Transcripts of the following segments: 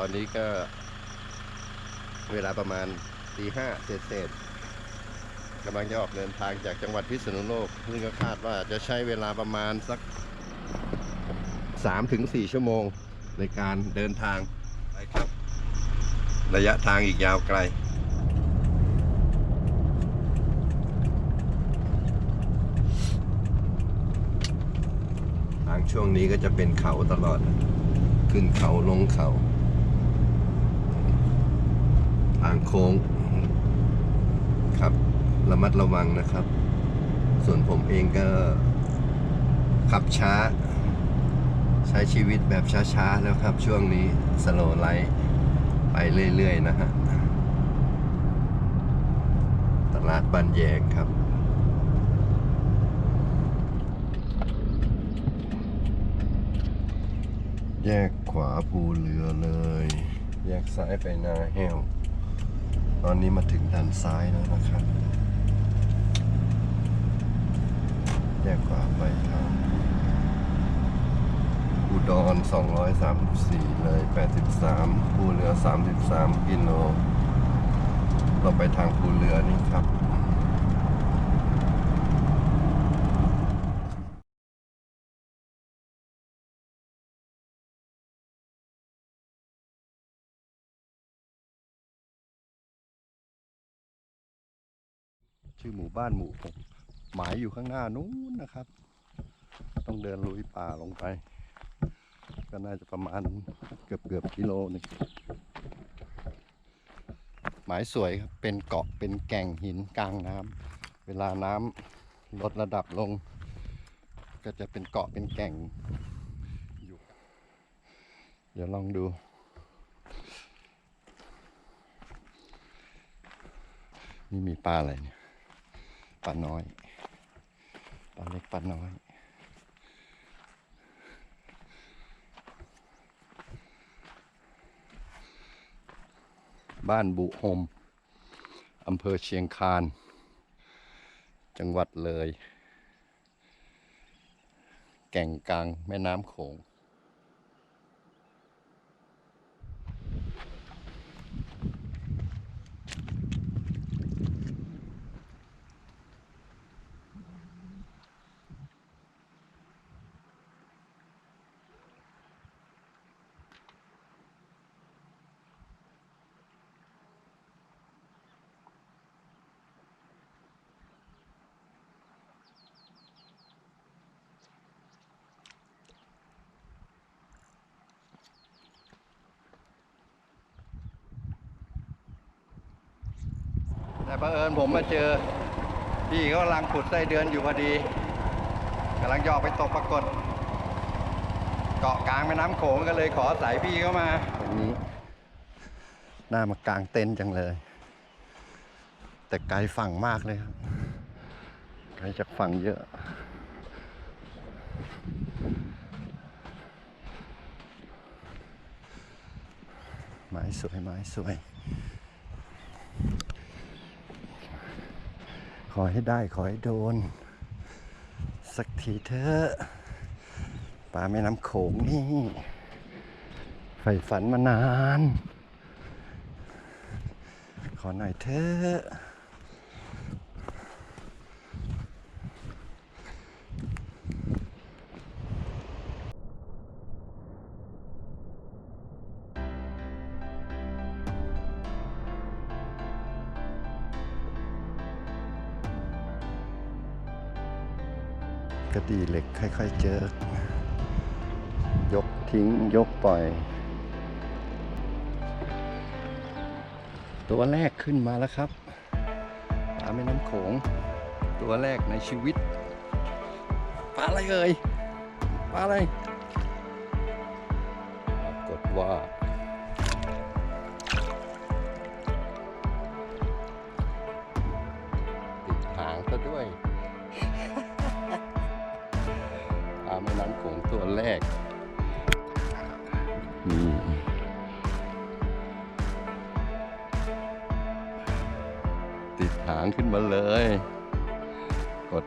อนนี้ก็ เวลาประมาณตีห้าเศษเศษกำลังจะออกเดินทางจากจังหวัดพิษณุโลกซึ่งก็คาดว่าจะใช้เวลาประมาณสัก3ถึง4ชั่วโมงในการเดินทางไปครับ ระยะทางอีกยาวไกลทางช่วงนี้ก็จะเป็นเขาตลอด ขึ้นเขาลงเขาางโค้งครับระมัดระวังนะครับ ส่วนผมเองก็ขับช้า ใช้ชีวิตแบบช้าๆแล้วครับ ช่วงนี้สโลไลท์ไปเรื่อยๆนะฮะตลาดบ้านแยงครับแยกขวาภูเรือเลย แยกซ้ายไปนาแห้ว ตอนนี้มาถึงด้านซ้ายแล้วนะครับแยกขวาไปทางอุดร 234 เลย 83 ภูเรือ 33 กิโล เราไปทางภูเรือนี่ครับ ชื่อหมู่บ้านหมู่หกหมายอยู่ข้างหน้านู้นนะครับ ต้องเดินลุยป่าลงไป ก็น่าจะประมาณเกือบเกือบกิโลนึงหมายสวยครับเป็นเกาะเป็นแก่งหินกลางน้ำเวลาน้ำลดระดับลง ก็จะเป็นเกาะเป็นแก่งอยู่ เดี๋ยวลองดูนี่มีปลาอะไรเนี่ย ปลาน้อยปลาเล็กปลาน้อย บ้านบุหมอำเภอเชียงคาน จังหวัดเลย แก่งกลางแม่น้ำโขง แต่บังเอิญผมมาเจอพี่เขากำลังขุดไส้เดือนอยู่พอดีกำลังจะอกไปตกปรากฏ เกาะกลางแม่น้ำโขงก็เลยขอสายพี่เข้ามาวันนี้หน่ามากลางเต็นท์จังเลย แต่ไกลฝั่งมากเลยครับไกลจากฝั่งเยอะไม้สวยไม้สวย ขอให้ได้ขอให้โดน สักทีเถอะปลาแม่น้ำโขงนี่ใฝ่ฝันมานาน ขอหน่อยเถอะ กระดีเหล็กค่อยๆเจอ ยกทิ้งยกปล่อย ตัวแรกขึ้นมาแล้วครับปลาแม่น้ำโขง ตัวแรกในชีวิตปลาอะไรเอ่ยปลาอะไรปรากฏว่า แรกติดหางขึ้นมาเลย กด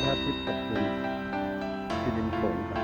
ระอาทิตย์ตกดินที่ริมโขงครับ